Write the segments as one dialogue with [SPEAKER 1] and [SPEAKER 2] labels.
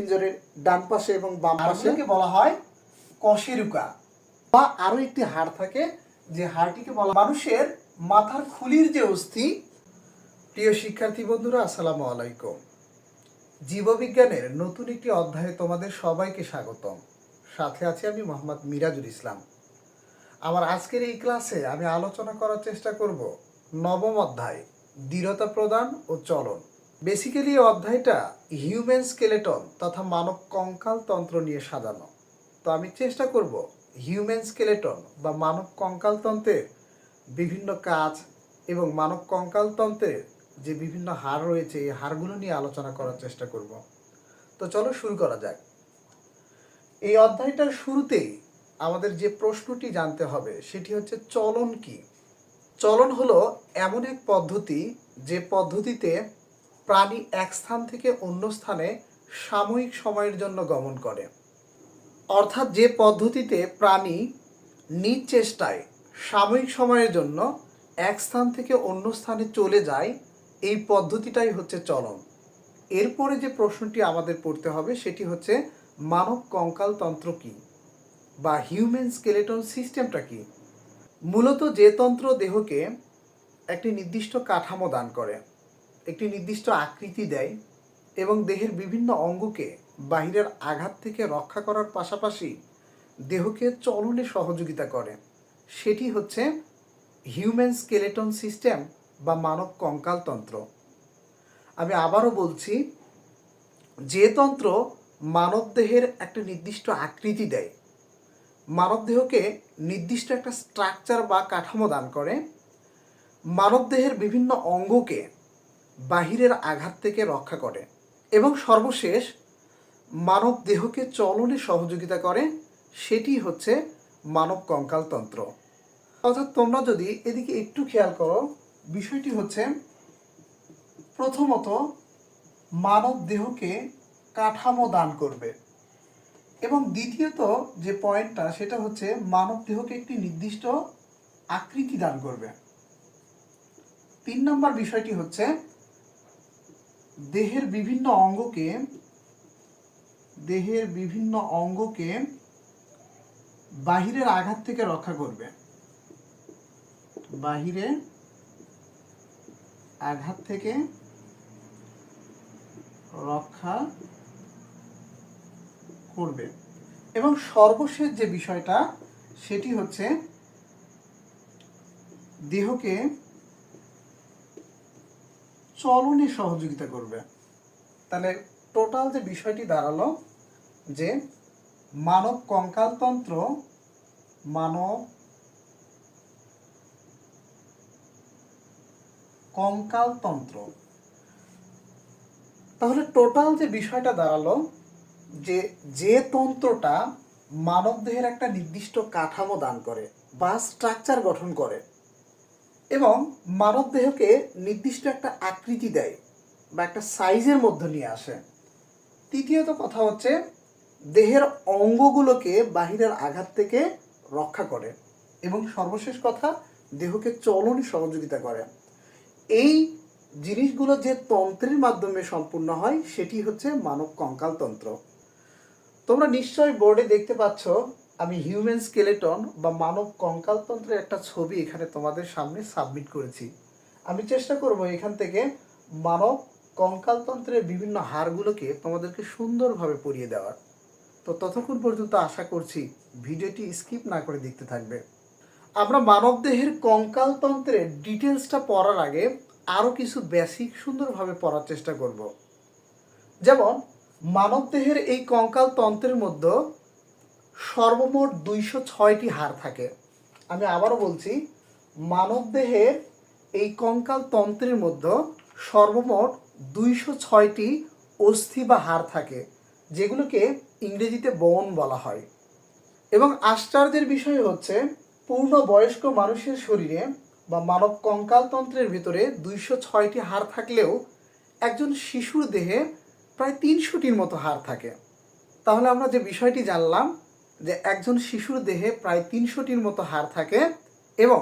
[SPEAKER 1] পিঞ্জরের ডান পাশে এবং বাম পাশে
[SPEAKER 2] বলা হয় কশেরুকা।
[SPEAKER 1] বা আরও একটি হাড় থাকে যে হাড়টিকে বলা
[SPEAKER 2] মানুষের মাথার খুলির যে অস্থি।
[SPEAKER 1] প্রিয় শিক্ষার্থী বন্ধুরা আসসালামু আলাইকুম। জীববিজ্ঞানের নতুন একটি অধ্যায়ে তোমাদের সবাইকে স্বাগতম। সাথে আছি আমি মোহাম্মদ মিরাজুল ইসলাম। আমার আজকের এই ক্লাসে আমি আলোচনা করার চেষ্টা করব নবম অধ্যায় দৃঢ়তা প্রদান ও চলন। বেসিক্যালি এই অধ্যায়টা হিউম্যান স্কেলেটন তথা মানব কঙ্কাল তন্ত্র নিয়ে সাজানো। তো আমি চেষ্টা করব হিউম্যান স্কেলেটন বা মানব কঙ্কাল তন্ত্রের বিভিন্ন কাজ এবং মানব কঙ্কাল তন্ত্রের যে বিভিন্ন হার রয়েছে, এই হারগুলো নিয়ে আলোচনা করার চেষ্টা করব। তো চলো শুরু করা যাক। এই অধ্যায়টার শুরুতেই আমাদের যে প্রশ্নটি জানতে হবে, সেটি হচ্ছে চলন কি? চলন হলো এমন এক পদ্ধতি যে পদ্ধতিতে প্রাণী এক স্থান থেকে অন্য স্থানে সাময়িক সময়ের জন্য গমন করে। অর্থাৎ যে পদ্ধতিতে প্রাণী নিজ চেষ্টায় সাময়িক সময়ের জন্য এক স্থান থেকে অন্য স্থানে চলে যায়, এই পদ্ধতিটাই হচ্ছে চলন। এরপরে যে প্রশ্নটি আমাদের পড়তে হবে সেটি হচ্ছে, মানব কঙ্কাল তন্ত্র কি বা হিউম্যান স্কেলেটন সিস্টেমটা কী? মূলত যে তন্ত্র দেহকে একটি নির্দিষ্ট কাঠামো দান করে। একটি নির্দিষ্ট আকৃতি দেয় এবং দেহের বিভিন্ন অঙ্গকে বাহিরের আঘাত থেকে রক্ষা করার পাশাপাশি দেহকে চলনে সহযোগিতা করে। সেটি হচ্ছে হিউম্যান স্কেলেটন সিস্টেম বা মানব কঙ্কাল তন্ত্র। আমি আবারও বলছি, যে তন্ত্র মানব দেহের একটা নির্দিষ্ট আকৃতি দেয়। মানব দেহকে নির্দিষ্ট একটা স্ট্রাকচার বা কাঠামো দান করে। মানব দেহের বিভিন্ন অঙ্গকে বাহিরের আঘাত থেকে রক্ষা করে এবং সর্বশেষ মানব দেহকে চলনে সহযোগিতা করে, সেটি হচ্ছে মানব কঙ্কাল তন্ত্র। অর্থাৎ তোমরা যদি এদিকে একটু খেয়াল করো, বিষয়টি হচ্ছে প্রথমত মানব দেহকে কাঠামো দান করবে এবং দ্বিতীয়ত যে পয়েন্টটা, সেটা হচ্ছে মানব দেহকে একটি নির্দিষ্ট আকৃতি দান করবে। তিন নম্বর বিষয়টি হচ্ছে দেহের বিভিন্ন অঙ্গকে, দেহের বিভিন্ন অঙ্গকে বাহিরের আঘাত থেকে রক্ষা করবে। বাহিরে আঘাত থেকে রক্ষা করবে। এবং সর্বশেষ যে বিষয়টা, সেটি হচ্ছে দেহকে চলনে সহযোগিতা করবে। তাহলে টোটাল যে বিষয়টি দাঁড়াল যে মানব কঙ্কালতন্ত্র মানব কঙ্কালতন্ত্র। তাহলে টোটাল যে বিষয়টা দাঁড়াল যে যে তন্ত্রটা মানব দেহের একটা নির্দিষ্ট কাঠামো দান করে বা স্ট্রাকচার গঠন করে। এবং মানব দেহকে নির্দিষ্ট একটা আকৃতি দেয় বা একটা সাইজের মধ্যে নিয়ে আসে। তৃতীয়ত কথা হচ্ছে, দেহের অঙ্গগুলোকে বাহিরের আঘাত থেকে রক্ষা করে এবং সর্বশেষ কথা, দেহকে চলনে সহযোগিতা করে। এই জিনিসগুলো যে তন্ত্রের মাধ্যমে সম্পূর্ণ হয়, সেটি হচ্ছে মানব কঙ্কালতন্ত্র। তোমরা নিশ্চয়ই বোর্ডে দেখতে পাচ্ছ আমি হিউম্যান স্কেলেটন বা মানব কঙ্কালতন্ত্রের একটা ছবি এখানে তোমাদের সামনে সাবমিট করেছি। আমি চেষ্টা করব এখান থেকে মানব কঙ্কালতন্ত্রের বিভিন্ন হাড়গুলোকে তোমাদেরকে সুন্দরভাবে পড়িয়ে দেওয়ার। তো ততক্ষণ পর্যন্ত আশা করছি ভিডিওটি স্কিপ না করে দেখতে থাকবে। আমরা মানবদেহের কঙ্কালতন্ত্রের ডিটেলসটা পড়ার আগে আরও কিছু বেসিক সুন্দরভাবে পড়ার চেষ্টা করব। যেমন মানবদেহের এই কঙ্কাল তন্ত্রের মধ্যে সর্বমোট দুইশো ছয়টি হাড় থাকে। আমি আবারও বলছি, মানবদেহের এই কঙ্কাল তন্ত্রের মধ্যে সর্বমোট দুইশো ছয়টি অস্থি বা হাড় থাকে, যেগুলোকে ইংরেজিতে বন বলা হয়। এবং আশ্চর্যের বিষয় হচ্ছে, পূর্ণ বয়স্ক মানুষের শরীরে বা মানব কঙ্কালতন্ত্রের ভিতরে দুইশো ছয়টি হাড় থাকলেও একজন শিশুর দেহে প্রায় তিনশোটির মতো হাড় থাকে। তাহলে আমরা যে বিষয়টি জানলাম যে একজন শিশুর দেহে প্রায় তিনশোটির মতো হাড় থাকে এবং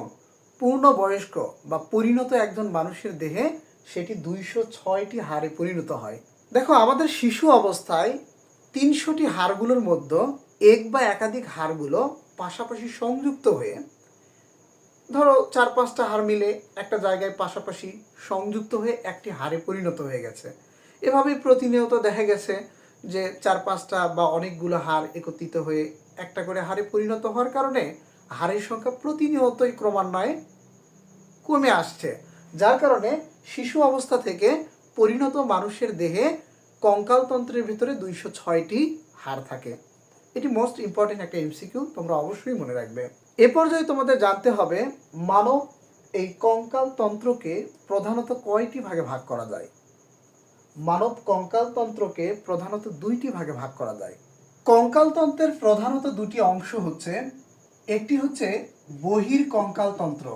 [SPEAKER 1] পূর্ণবয়স্ক বা পরিণত একজন মানুষের দেহে সেটি দুইশো ছয়টি হাড়ে পরিণত হয়। দেখো, আমাদের শিশু অবস্থায় তিনশোটি হাড়গুলোর মধ্যে এক বা একাধিক হাড়গুলো পাশাপাশি সংযুক্ত হয়ে, ধরো চার পাঁচটা হাড় মিলে একটা জায়গায় পাশাপাশি সংযুক্ত হয়ে একটি হাড়ে পরিণত হয়ে গেছে। এভাবেই প্রতিনিয়ত দেখা গেছে যে চার পাঁচটা বা অনেকগুলো হাড় একত্রিত হয়ে একটা করে হাড়ে পরিণত হওয়ার কারণে হাড়ের সংখ্যা প্রতিনিয়তই ক্রমান্বয়ে কমে আসছে। যার কারণে শিশু অবস্থা থেকে পরিণত মানুষের দেহে কঙ্কালতন্ত্রের ভিতরে দুইশো ছয়টি হার থাকে। এটি মোস্ট ইম্পর্টেন্ট একটা এমসিকিউ তোমরা অবশ্যই মনে রাখবে। এ পর্যায়ে তোমাদের জানতে হবে, মানব এই কঙ্কালতন্ত্রকে প্রধানত কয়টি ভাগে ভাগ করা যায়? মানব কঙ্কালতন্ত্রকে প্রধানত দুইটি ভাগে ভাগ করা যায়। কঙ্কালতন্ত্রের প্রধানত দুটি অংশ হচ্ছে, একটি হচ্ছে বহির কঙ্কালতন্ত্র।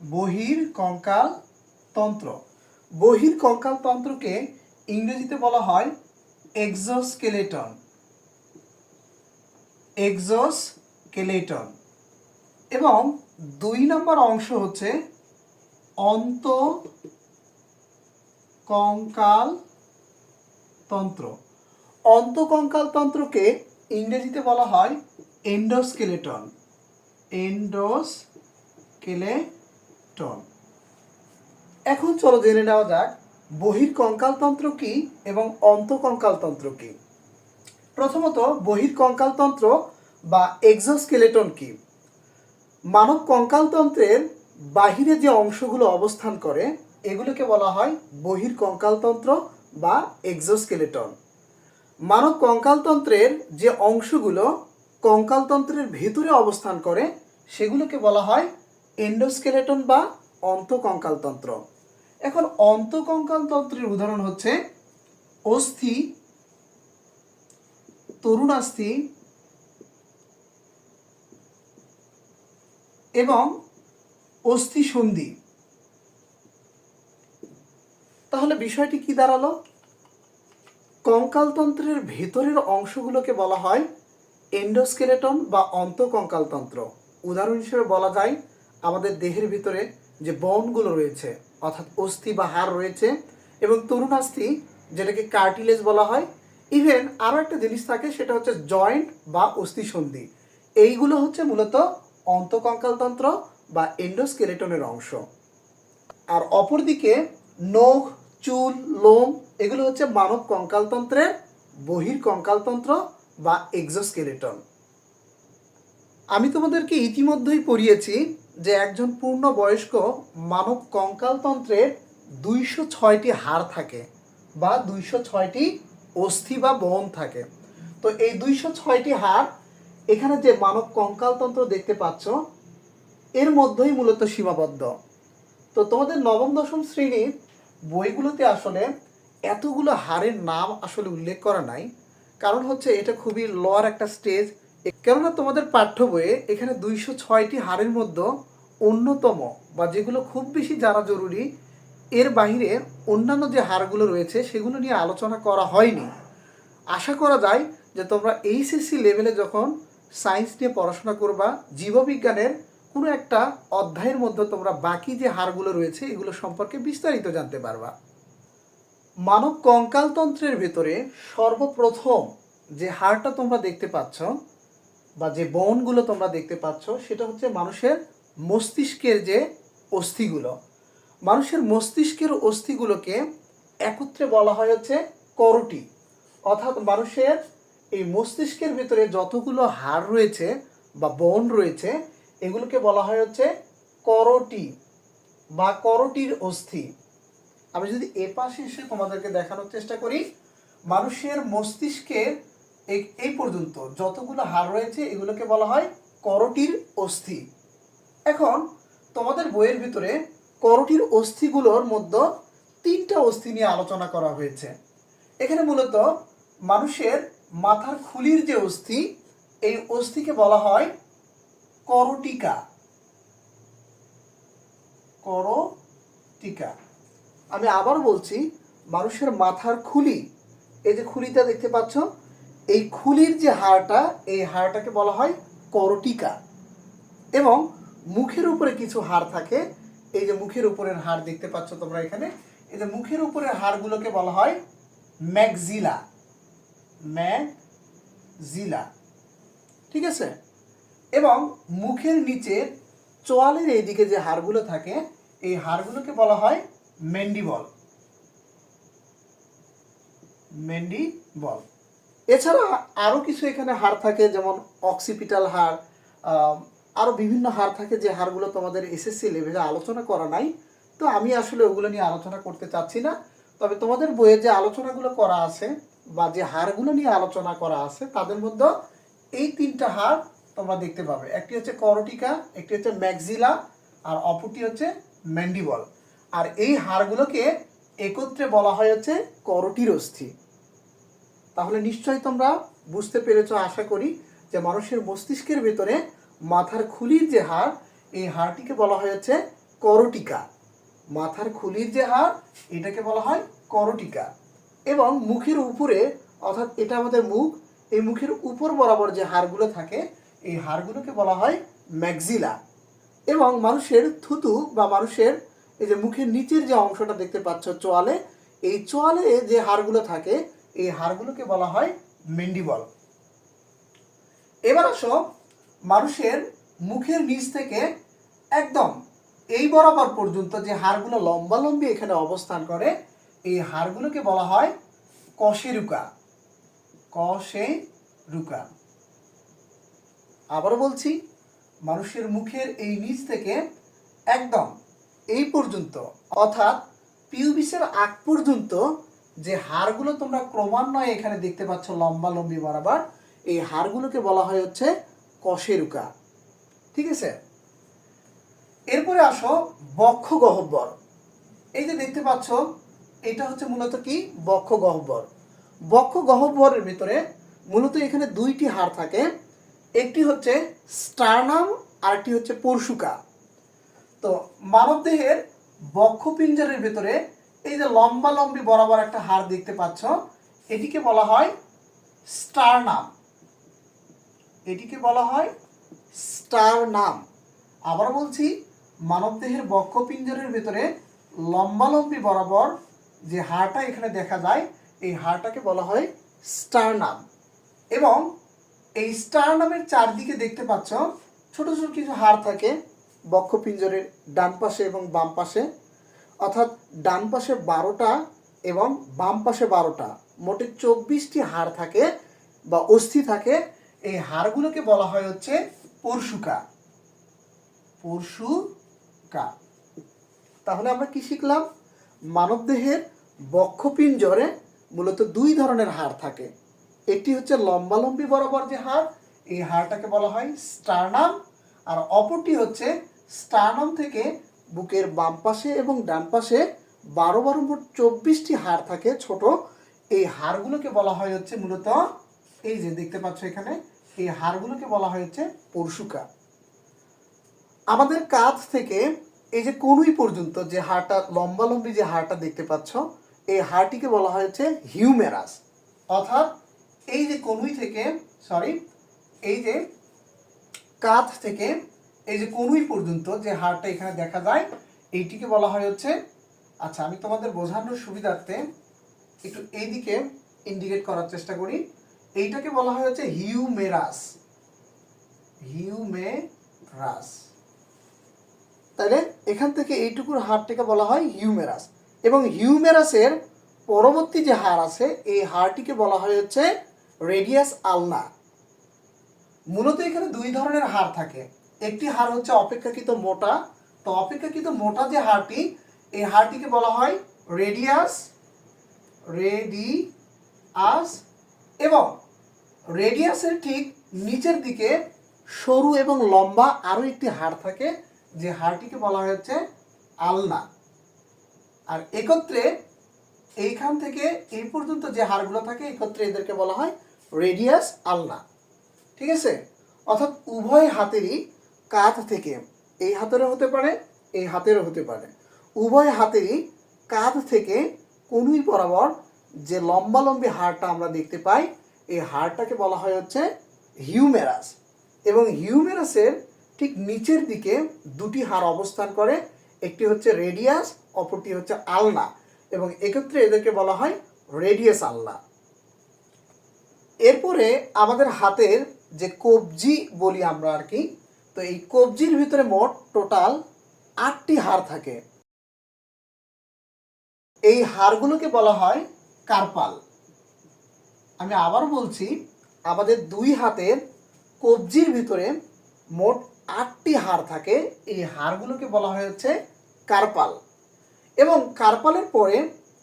[SPEAKER 1] বহির কঙ্কাল তন্ত্র বহির কঙ্কাল তন্ত্রকে ইংরেজিতে বলা হয় এক্সোস্কেলেটন এক্সোস্কেলেটন এবং দুই নম্বর অংশ হচ্ছে অন্ত কঙ্কাল তন্ত্র অন্তকঙ্কাল তন্ত্রকে ইংরেজিতে বলা হয় এন্ডোস্কেলেটন এন্ডোস্কেলেটন এখন চলো জেনে নেওয়া যাক বহির কঙ্কালতন্ত্র কি এবং অন্তকঙ্কালতন্ত্র কি? প্রথমত বহির কঙ্কালতন্ত্র বা এক্সোস্কেলেটন কি? মানব কঙ্কালতন্ত্রের বাহিরে যে অংশগুলো অবস্থান করে, এগুলোকে বলা হয় বহির কঙ্কালতন্ত্র বা এক্সোস্কেলেটন মানব কঙ্কালতন্ত্রের যে অংশগুলো কঙ্কালতন্ত্রের ভেতরে অবস্থান করে, সেগুলোকে বলা হয় এন্ডোস্কেলেটন বা অন্তকঙ্কালতন্ত্র। এখন অন্তকঙ্কালতন্ত্রের উদাহরণ হচ্ছে অস্থি, তরুণাস্থি এবং অস্থি সন্ধি তাহলে বিষয়টি কি দাঁড়াল? কঙ্কালতন্ত্রের ভেতরের অংশগুলোকে বলা হয় এন্ডোস্কেলেটন বা অন্তকঙ্কালতন্ত্র। উদাহরণ হিসেবে বলা যায় আমাদের দেহের ভিতরে যে বনগুলো রয়েছে, অর্থাৎ অস্থি বা হাড় রয়েছে এবং তরুণাস্থি, যেটাকে কার্টিলেজ বলা হয়। ইভেন আরও একটা জিনিস থাকে, সেটা হচ্ছে জয়েন্ট বা অস্থিসন্ধি এইগুলো হচ্ছে মূলত অন্তকঙ্কালতন্ত্র বা এন্ডোস্কেলেটনের অংশ। আর অপরদিকে নখ, চুল, লোম এগুলো হচ্ছে মানব কঙ্কালতন্ত্রের বহির কঙ্কালতন্ত্র বা এক্সোস্কেলেটন আমি তোমাদেরকে ইতিমধ্যেই পড়িয়েছি যে একজন পূর্ণ বয়স্ক মানব কঙ্কালতন্ত্রের দুইশো ছয়টি হাড় থাকে বা দুইশো ছয়টি অস্থি বা বন থাকে। তো এই দুইশো ছয়টি হাড়, এখানে যে মানব কঙ্কালতন্ত্র দেখতে পাচ্ছ, এর মধ্যেই মূলত সীমাবদ্ধ। তো তোমাদের নবম, দশম শ্রেণির বইগুলোতে আসলে এতগুলো হারের নাম আসলে উল্লেখ করা নাই। কারণ হচ্ছে এটা খুবই লোয়ার একটা স্টেজ কেননা তোমাদের পাঠ্য বইয়ে এখানে দুইশো ছয়টি হারের মধ্যে অন্যতম বা যেগুলো খুব বেশি জানা জরুরি, এর বাইরে অন্যান্য যে হারগুলো রয়েছে সেগুলো নিয়ে আলোচনা করা হয়নি। আশা করা যায় যে তোমরা এইচএসসি লেভেলে যখন সায়েন্স নিয়ে পড়াশোনা করবা, জীববিজ্ঞানের কোনো একটা অধ্যায়ের মধ্যে তোমরা বাকি যে হারগুলো রয়েছে এগুলো সম্পর্কে বিস্তারিত জানতে পারবা। মানব কঙ্কালতন্ত্রের ভেতরে সর্বপ্রথম যে হাড়টা তোমরা দেখতে পাচ্ছ, বা যে বনগুলো তোমরা দেখতে পাচ্ছ, সেটা হচ্ছে মানুষের মস্তিষ্কের যে অস্থিগুলো। মানুষের মস্তিষ্কের অস্থিগুলোকে একত্রে বলা হয় হচ্ছে করটি। অর্থাৎ মানুষের এই মস্তিষ্কের ভিতরে যতগুলো হাড় রয়েছে, বা বন রয়েছে, এগুলোকে বলা হয় হচ্ছে করটি, বা করটির অস্থি। আমি যদি এ পাশে এসে তোমাদেরকে দেখানোর চেষ্টা করি, মানুষের মস্তিষ্কের এই পর্যন্ত যতগুলো হাড় রয়েছে, এগুলোকে বলা হয় করটির অস্থি। এখন তোমাদের বইয়ের ভিতরে করটির অস্থিগুলোর মধ্যে তিনটা অস্থি নিয়ে আলোচনা করা হয়েছে। এখানে মূলত মানুষের মাথার খুলির যে অস্থি, এই অস্থিকে বলা হয় করটিকা। করটিকা। আমি আবার বলছি, মানুষের মাথার খুলি, এই যে খুলিটা দেখতে পাচ্ছ, এই খুলির যে হাড়টা, এই হাড়টাকে বলা হয় করটিকা। এবং মুখের উপরে কিছু হাড় থাকে, এই যে মুখের উপরের হাড় দেখতে পাচ্ছ তোমরা এখানে, এই যে মুখের উপরের হাড়গুলোকে বলা হয়
[SPEAKER 2] ম্যাকজিলা ম্যাকজিলা
[SPEAKER 1] ঠিক আছে? এবং মুখের নিচে চোয়ালের এইদিকে যে হাড়গুলো থাকে, এই হাড়গুলোকে বলা হয় মেন্ডিবল মেন্ডিবল এছাড়া আরও কিছু এখানে হাড় থাকে যেমন অক্সিপিটাল আহ, আরও বিভিন্ন হাড় থাকে যে হাড়গুলো তোমাদের এসএসসি লেভেলে আলোচনা করা নাই। তো আমি আসলে ওগুলো নিয়ে আলোচনা করতে চাচ্ছি না। তবে তোমাদের বইয়ে যে আলোচনাগুলো করা আছে বা যে হাড়গুলো নিয়ে আলোচনা করা আছে তাদের মধ্যে এই তিনটা হাড় তোমরা দেখতে পাবে। একটি হচ্ছে করটিকা একটি হচ্ছে ম্যাক্সিলা আর অপরটি হচ্ছে ম্যান্ডিবল আর এই হাড়গুলোকে একত্রে বলা হয় হচ্ছে করটির অস্থি তাহলে নিশ্চয়ই তোমরা বুঝতে পেরেছ, আশা করি, যে মানুষের মস্তিষ্কের ভেতরে মাথার খুলির যে হাড়, এই হাড়টিকে বলা হয় হচ্ছে করটিকা। মাথার খুলির যে হাড়, এটাকে বলা হয় করটিকা। এবং মুখের উপরে, অর্থাৎ এটা আমাদের মুখ, এই মুখের উপর বরাবর যে হাড়গুলো থাকে, এই হাড়গুলোকে বলা হয় ম্যাক্সিলা। এবং মানুষের থুতু বা মানুষের এই যে মুখের নিচের যে অংশটা দেখতে পাচ্ছ চোয়ালে, এই চোয়ালে যে হাড়গুলো থাকে, এই হাড়গুলোকে বলা হয় মেন্ডিবল। এবার আসো, মানুষের মুখের নিচ থেকে একদম এই বরাবর পর্যন্ত যে হাড়গুলো লম্বালম্বি এখানে অবস্থান করে, এই হাড়গুলোকে বলা হয় কশেরুকা। কশেরুকা। আবারও বলছি, মানুষের মুখের এই নিচ থেকে একদম এই পর্যন্ত। অর্থাৎ পিউবিসের আগ পর্যন্ত যে হাড়গুলো তোমরা ক্রমান্বয়ে এখানে দেখতে পাচ্ছ লম্বা, লম্বি, বরাবর, এই হাড়গুলোকে বলা হয় হচ্ছে কশেরুকা। ঠিক আছে? এরপরে আসো বক্ষ গহ্বর। এই যে দেখতে পাচ্ছ, এটা হচ্ছে মূলত কি? বক্ষ গহ্বর। বক্ষ গহ্বরের ভিতরে মূলত এখানে দুইটি হাড় থাকে। একটি হচ্ছে স্টার্নাম আর একটি হচ্ছে পরশুকা। তো মানবদেহের বক্ষপিঞ্জরের ভেতরে এই যে লম্বা লম্বি বরাবর একটা হাড় দেখতে পাচ্ছ, এটিকে বলা হয় স্টারনাম। এটিকে বলা হয় স্টারনাম। আবার বলছি, মানবদেহের বক্ষপিঞ্জরের ভেতরে লম্বালম্বি বরাবর যে হাড়টা এখানে দেখা যায়, এই হাড়টাকে বলা হয় স্টারনাম। এবং এই স্টারনামের চারদিকে দেখতে পাচ্ছ, ছোট ছোট কিছু হাড় থাকে। বক্ষপিঞ্জরের ডান পাশে এবং বাম পাশে। অর্থাৎ ডান পাশে বারোটা এবং বাম পাশে বারোটা। মোটে চব্বিশটি হাড় থাকে বা অস্থি থাকে। এই হাড়গুলোকে বলা হয় হচ্ছে পরশুকা। পরশুকা। তাহলে আমরা কি শিখলাম? মানবদেহের বক্ষপিঞ্জরে মূলত দুই ধরনের হাড় থাকে। একটি হচ্ছে লম্বালম্বি বরাবর যে হাড়, এই হাড়টাকে বলা হয় স্টার্নাম। আর অপরটি হচ্ছে স্টার্নাম থেকে বুকের বাম পাশে এবং ডান পাশে বারো বারো মোট চব্বিশটি হাড় থাকে ছোট। এই হাড়গুলোকে বলা হয় হচ্ছে মূলত এই যে দেখতে পাচ্ছ এখানে, এই হাড়গুলোকে বলা হয় হচ্ছে পরশুকা। আমাদের কাঁধ থেকে এই যে কনুই পর্যন্ত যে হাড়টা, লম্বালম্বি যে হাড়টা দেখতে পাচ্ছ, এই হাড়টিকে বলা হয়েছে হিউমেরাস। অর্থাৎ এই যে কনুই থেকে সরি এই যে কাঁধ থেকে এই যে কনুই পর্যন্ত যে হাড়টা এখানে দেখা যায়, এইটিকে বলা হয় হচ্ছে আচ্ছা আমি তোমাদের বোঝানোর সুবিধার্থে একটু এইদিকে ইন্ডিকেট করার চেষ্টা করি। এইটাকে বলা হয় হচ্ছে হিউমেরাস। হিউমেরাস। তাহলে এখান থেকে এইটুকুর হাড়টিকে বলা হয় হিউমেরাস। এবং হিউমেরাসের পরবর্তী যে হাড় আছে, এই হাড়টিকে বলা হয় হচ্ছে রেডিয়াস আলনা। মূলত এখানে দুই ধরনের হাড় থাকে। একটি হাড় হচ্ছে অপেক্ষাকৃত মোটা। তো অপেক্ষাকৃত মোটা যে হাড়টি এই হাড়টিকে বলা হয় রেডিয়াস রেডিয়াস এবং রেডিয়াসের ঠিক নিচের দিকে সরু এবং লম্বা আরও একটি হাড় থাকে, যে হাড়টিকে বলা হচ্ছে আলনা। আর একত্রে এইখান থেকে এই পর্যন্ত যে হাড়গুলো থাকে, একত্রে এদেরকে বলা হয় রেডিয়াস আলনা। ঠিক আছে? অর্থাৎ উভয় হাতেরই কাঁধ থেকে, এই হাতেরও হতে পারে, এই হাতেরও হতে পারে। উভয় হাতেরই কাঁধ থেকে কনুই বরাবর যে লম্বা লম্বি হাড়টা আমরা দেখতে পাই, এই হাড়টাকে বলা হয় হচ্ছে হিউমেরাস। এবং হিউমেরাসের ঠিক নিচের দিকে দুটি হাড় অবস্থান করে, একটি হচ্ছে রেডিয়াস, অপরটি হচ্ছে আলনা। এবং একত্রে এদেরকে বলা হয় রেডিয়াস আলনা। এরপরে আমাদের হাতের যে কবজি বলি আমরা আর কি তো এই কবজির ভিতরে মোট টোটাল আটটি হাড় থাকে। এই হাড়গুলোকে বলা হয় কার্পাল। আমি আবার বলছি, আমাদের দুই হাতের কবজির ভিতরে মোট আটটি হাড় থাকে। এই হাড়গুলোকে বলা হয় হচ্ছে কার্পাল। এবং কার্পালের পরে,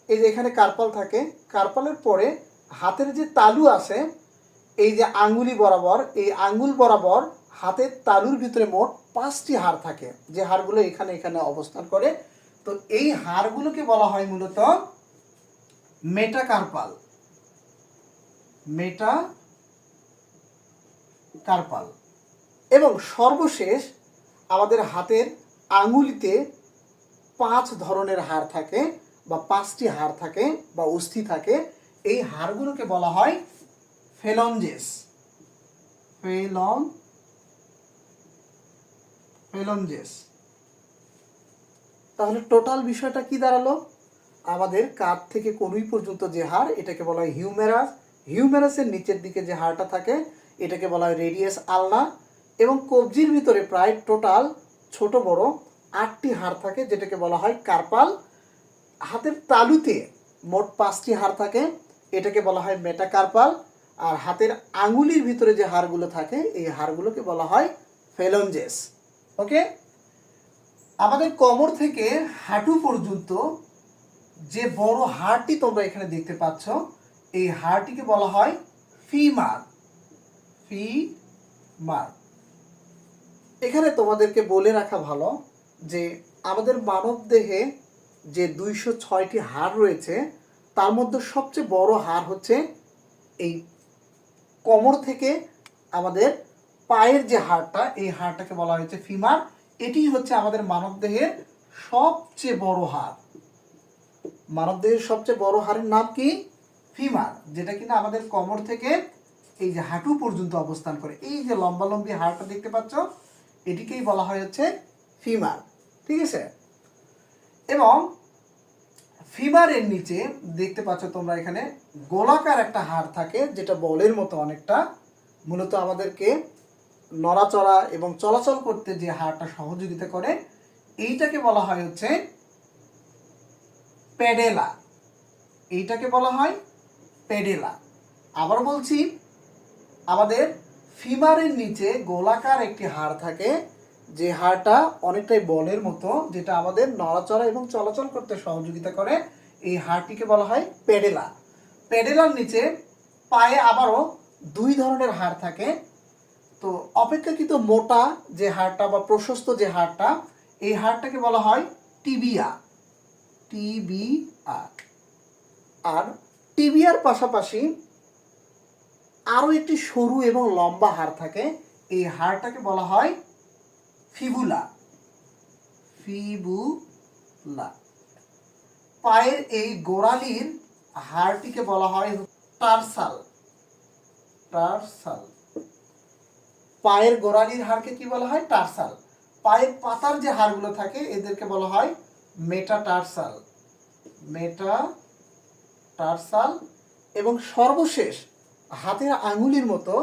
[SPEAKER 1] এই যে এখানে কার্পাল থাকে, কার্পালের পরে হাতের যে তালু আছে, এই যে আঙ্গুলি বরাবর, এই আঙ্গুল বরাবর হাতের তালুর ভিতরে মোট পাঁচটি হাড় থাকে। যে হাড়গুলো এখানে এখানে অবস্থান করে। তো এই হাড়গুলোকে বলা হয় মূলত মেটাকার্পাল। মেটা কার্পাল এবং সর্বশেষ আমাদের হাতের আঙুলিতে পাঁচ ধরনের হাড় থাকে বা পাঁচটি হাড় থাকে বা অস্থি থাকে। এই হাড়গুলোকে বলা হয় ফেলঞ্জেস। ফেলন ফেলঞ্জেস তাহলে টোটাল বিষয়টা কি দাঁড়াল? আমাদের কাঁধ থেকে কনুই পর্যন্ত যে হাড় এটাকে বলা হয় হিউমেরাস হিউমেরাসের নিচের দিকে যে হাড়টা থাকে, এটাকে বলা হয় রেডিয়াস আলনা এবং কবজির ভিতরে প্রায় টোটাল ছোট বড় আটটি হাড় থাকে, যেটাকে বলা হয় কার্পাল হাতের তালুতে মোট পাঁচটি হাড় থাকে, এটাকে বলা হয় মেটাকার্পাল আর হাতের আঙুলির ভিতরে যে হাড়গুলো থাকে, এই হাড়গুলোকে বলা হয় ফেলঞ্জেস ওকে আমাদের কোমর থেকে হাঁটু পর্যন্ত যে বড় হাড়টি তোমরা এখানে দেখতে পাচ্ছ, এই হাড়টিকে বলা হয় ফিমার। ফিমার। এখানে তোমাদেরকে বলে রাখা ভালো যে আমাদের মানব দেহে যে দুইশো ছয়টি হাড় রয়েছে, তার মধ্যে সবচেয়ে বড় হাড় হচ্ছে এই কোমর থেকে আমাদের পায়ের যে হাড়টা, এই হাড়টাকে বলা হয়েছে ফিমার। এটি হচ্ছে আমাদের মানবদেহের সবচেয়ে বড় হাড়। মানবদেহের সবচেয়ে বড় হাড়ের নাম কি? ফিমার, যেটা কিনা আমাদের কোমর থেকে এই যে হাঁটু পর্যন্ত অবস্থান করে। এই যে লম্বা লম্বি হাড়টা দেখতে পাচ্ছ, এটিকেই বলা হয় হচ্ছে ফিমার। ঠিক আছে? এবং ফিমারের নিচে দেখতে পাচ্ছ তোমরা এখানে গোলাকার একটা হাড় থাকে, যেটা বলের মতো অনেকটা। মূলত আমাদেরকে নড়াচড়া এবং চলাচল করতে যে হাড়টা সহযোগিতা করে, এইটাকে বলা হয় হচ্ছে প্যাডেলা। এইটাকে বলা হয় প্যাডেলা। আবার বলছি, আমাদের ফিমারের নিচে গোলাকার একটি হাড় থাকে, যে হাড়টা অনেকটাই বলের মতো, যেটা আমাদের নড়াচড়া এবং চলাচল করতে সহযোগিতা করে, এই হাড়টিকে বলা হয় প্যাডেলা। প্যাডেলার নিচে পায়ে আবারও দুই ধরনের হাড় থাকে তো অপেক্ষাকৃত মোটা যে হাড়টা বা প্রশস্ত যে হাড়টা, এই হাড়টাকে বলা হয় টিবিয়া টিবিআ। আর টিবিয়ার পাশাপাশি আরও একটি সরু এবং লম্বা হাড় থাকে, এই হাড়টাকে বলা হয় ফিবুলা। ফিবুলা। পায়ের এই গোড়ালির হাড়টিকে বলা হয় টার্সাল। টার্সাল। পায়ের গোড়ালির হাড়কে কি বলা হয়? টার্সাল। পায়ের পাতার যে হাড়গুলো থাকে, এদেরকে বলা হয় মেটা মেটাটার্সাল। মেটা টার্সাল এবং সর্বশেষ, হাতের আঙ্গুলির মতো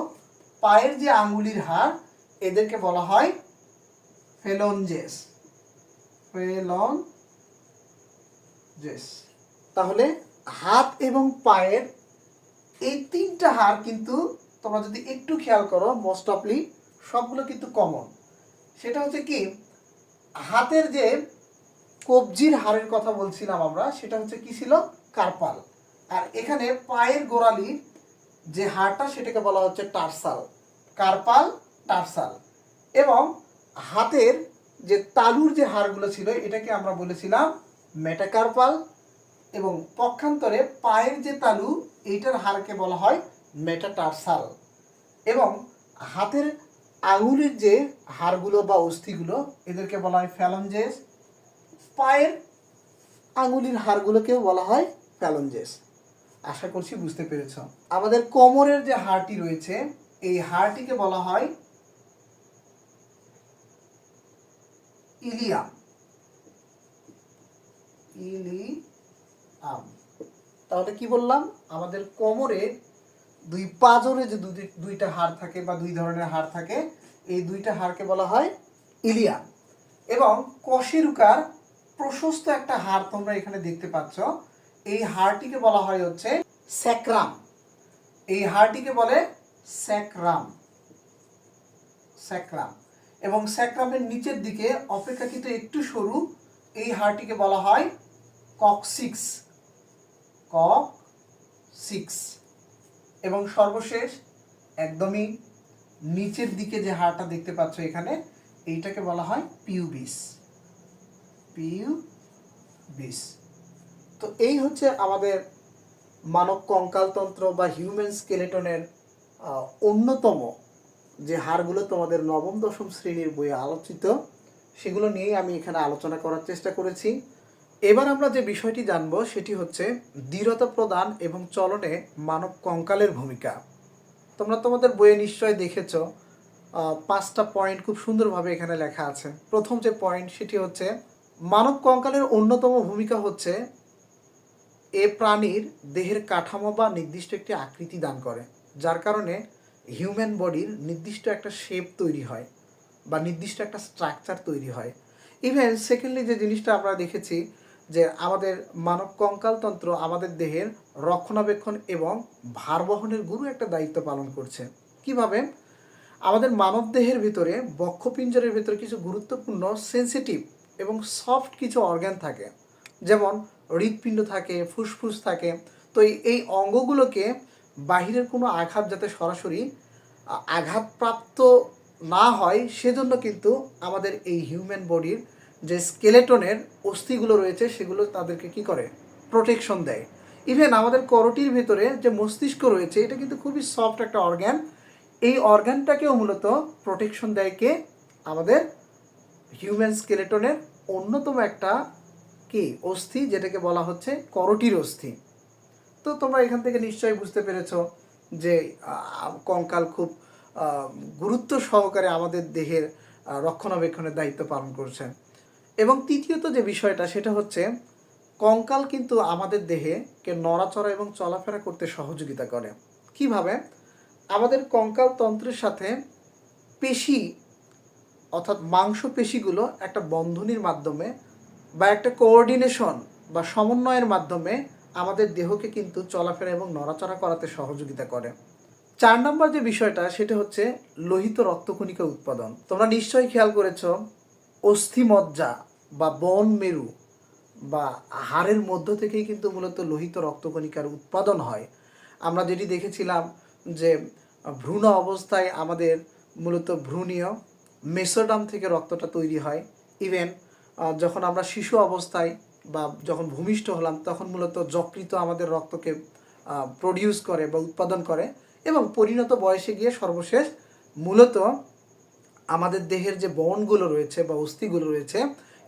[SPEAKER 1] পায়ের যে আঙ্গুলির হাড়, এদেরকে বলা হয় ফেলনজেস ফেলনজেস তাহলে হাত এবং পায়ের এই তিনটা হাড় কিন্তু তোমরা যদি একটু খেয়াল করো মোস্ট অফলি সবগুলো কিন্তু কমন সেটা হচ্ছে কি, হাতের যে কবজির হাড়ের কথা বলছিলাম আমরা, সেটা হচ্ছে কি ছিল? কার্পাল। আর এখানে পায়ের গোড়ালির যে হাড়টা, সেটাকে বলা হচ্ছে টার্সাল। কার্পাল, টার্সাল। এবং হাতের যে তালুর যে হাড়গুলো ছিল, এটাকে আমরা বলেছিলাম মেটাকার্পাল এবং পক্ষান্তরে পায়ের যে তালু, এইটার হাড়কে বলা হয় মেটাটার্সাল এবং হাতের আঙুলের যে হাড়গুলো বা অস্থিগুলো, এদেরকে বলা হয় ফ্যালঞ্জেস পায়ের আঙুলির হাড়গুলোকেও বলা হয় ফ্যালঞ্জেস আশা করছি বুঝতে পেরেছ। আমাদের কোমরের যে হাড়টি রয়েছে, এই হাড়টিকে বলা হয় ইলিয়াম। ইলিয়াম। তাহলে কি বললাম? আমাদের কোমরে দুই পাজরে যে দুই- দুইটা হাড় থাকে বা দুই ধরনের হাড় থাকে, এই দুইটা হাড়কে বলা হয় ইলিয়াম। এবং কশেরুকার প্রশস্ত একটা হাড় তোমরা এখানে দেখতে পাচ্ছ। এই হাড়টিকে বলা হয় হচ্ছে স্যাক্রাম। এই হাড়টিকে বলে স্যাক্রাম। স্যাক্রাম। এবং স্যাক্রামের নিচের দিকে অপেক্ষাকৃত একটু সরু, এই হাড়টিকে বলা হয় ককসিক্স। কক সিক্স এবং সর্বশেষ একদমই নিচের দিকে যে হাড়টা দেখতে পাচ্ছ এখানে, এইটাকে বলা হয় পিউবিস। পিউবিস। তো এই হচ্ছে আমাদের মানব কঙ্কালতন্ত্র বা হিউম্যান স্কেলেটনের অন্যতম যে হাড়গুলো তোমাদের নবম, দশম শ্রেণির বইয়ে আলোচিত, সেগুলো নিয়েই আমি এখানে আলোচনা করার চেষ্টা করেছি। এবার আমরা যে বিষয়টি জানব সেটি হচ্ছে দৃঢ়তা প্রদান এবং চলনে মানব কঙ্কালের ভূমিকা। তোমরা তোমাদের বইয়ে নিশ্চয় দেখেছ পাঁচটা পয়েন্ট খুব সুন্দরভাবে এখানে লেখা আছে। প্রথম যে পয়েন্ট সেটি হচ্ছে, মানব কঙ্কালের অন্যতম ভূমিকা হচ্ছে এ প্রাণীর দেহের কাঠামো বা নির্দিষ্ট একটি আকৃতি দান করে, যার কারণে হিউম্যান বডির নির্দিষ্ট একটা শেপ তৈরি হয় বা নির্দিষ্ট একটা স্ট্রাকচার তৈরি হয়। ইভেন সেকেন্ডলি যে জিনিসটা আমরা দেখেছি যে আমাদের মানব কঙ্কালতন্ত্র আমাদের দেহের রক্ষণাবেক্ষণ এবং ভার বহনের গুরু একটা দায়িত্ব পালন করছে। কীভাবে? আমাদের মানব দেহের ভিতরে বক্ষপিঞ্জরের ভিতরে কিছু গুরুত্বপূর্ণ সেন্সিটিভ এবং সফট কিছু অর্গান থাকে। যেমন হৃৎপিণ্ড থাকে, ফুসফুস থাকে। তো এই অঙ্গগুলোকে বাহিরের কোনো আঘাত যাতে সরাসরি আঘাতপ্রাপ্ত না হয়, সেজন্য কিন্তু আমাদের এই হিউম্যান বডির যে স্কেলেটনের অস্থিগুলো রয়েছে, সেগুলো তাদেরকে কি করে? প্রোটেকশন দেয়। ইভেন আমাদের করটির ভিতরে যে মস্তিষ্ক রয়েছে, এটা কিন্তু খুবই সফট একটা অর্গ্যান এই অর্গ্যানটাকেও মূলত প্রোটেকশন দেয় কে? আমাদের হিউম্যান স্কেলেটনের অন্যতম একটা কি? অস্থি, যেটাকে বলা হচ্ছে করটির অস্থি। তো তোমরা এখান থেকে নিশ্চয়ই বুঝতে পেরেছ যে কঙ্কাল খুব গুরুত্ব সহকারে আমাদের দেহের রক্ষণাবেক্ষণের দায়িত্ব পালন করছে এবং তৃতীয়ত যে বিষয়টা, সেটা হচ্ছে কঙ্কাল কিন্তু আমাদের দেহেকে নড়াচড়া এবং চলাফেরা করতে সহযোগিতা করে। কীভাবে? আমাদের কঙ্কাল তন্ত্রের সাথে পেশি অর্থাৎ মাংস পেশিগুলো একটা বন্ধনীর মাধ্যমে বা একটা কোঅর্ডিনেশন বা সমন্বয়ের মাধ্যমে আমাদের দেহকে কিন্তু চলাফেরা এবং নড়াচড়া করাতে সহযোগিতা করে। চার নম্বর যে বিষয়টা, সেটা হচ্ছে লোহিত রক্তকণিকা উৎপাদন। তোমরা নিশ্চয়ই খেয়াল করেছ অস্থিমজ্জা বা বন মেরু বা হাড়ের মধ্য থেকেই কিন্তু মূলত লোহিত রক্তকণিকার উৎপাদন হয়। আমরা যেটি দেখেছিলাম যে ভ্রূণ অবস্থায় আমাদের মূলত ভ্রূণীয় মেসোডাম থেকে রক্তটা তৈরি হয়। ইভেন যখন আমরা শিশু অবস্থায় বা যখন ভূমিষ্ঠ হলাম, তখন মূলত যকৃত আমাদের রক্তকে প্রডিউস করে বা উৎপাদন করে এবং পরিণত বয়সে গিয়ে সর্বশেষ মূলত আমাদের দেহের যে বনগুলো রয়েছে বা অস্থিগুলো রয়েছে,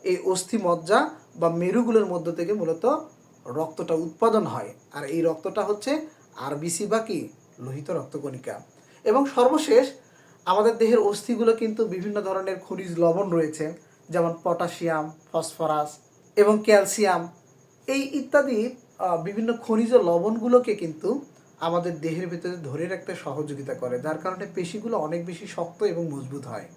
[SPEAKER 1] এই অস্থি মজ্জা বা মেরুগুলোর মধ্য থেকে মূলত রক্তটা উৎপাদন হয়। আর এই রক্তটা হচ্ছে আরবিসি বা কি? লোহিত রক্তকণিকা। এবং সর্বশেষ, আমাদের দেহের অস্থিগুলো কিন্তু বিভিন্ন ধরনের খনিজ লবণ রয়েছে, যেমন পটাশিয়াম, ফসফরাস এবং ক্যালসিয়াম। এই ইত্যাদি বিভিন্ন খনিজ লবণগুলোকে কিন্তু আমাদের দেহের ভিতরে ধরে রাখতে সহযোগিতা করে, যার কারণে পেশিগুলো অনেক বেশি শক্ত এবং মজবুত হয়।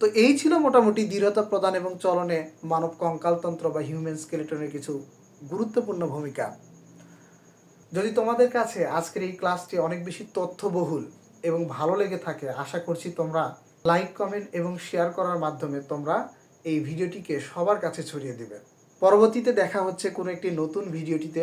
[SPEAKER 1] তো এই ছিল মোটামুটি দৃঢ়তা প্রদান এবং চলনে মানব কঙ্কালতন্ত্র বা হিউম্যান স্কেলেটনের কিছু গুরুত্বপূর্ণ ভূমিকা। যদি তোমাদের কাছে আজকের এই ক্লাসটি অনেক বেশি তথ্যবহুল এবং ভালো লেগে থাকে, আশা করছি তোমরা লাইক কমেন্ট এবং শেয়ার করার মাধ্যমে তোমরা এই ভিডিওটিকে সবার কাছে ছড়িয়ে দেবে। পরবর্তীতে দেখা হচ্ছে কোনো একটি নতুন ভিডিওটিতে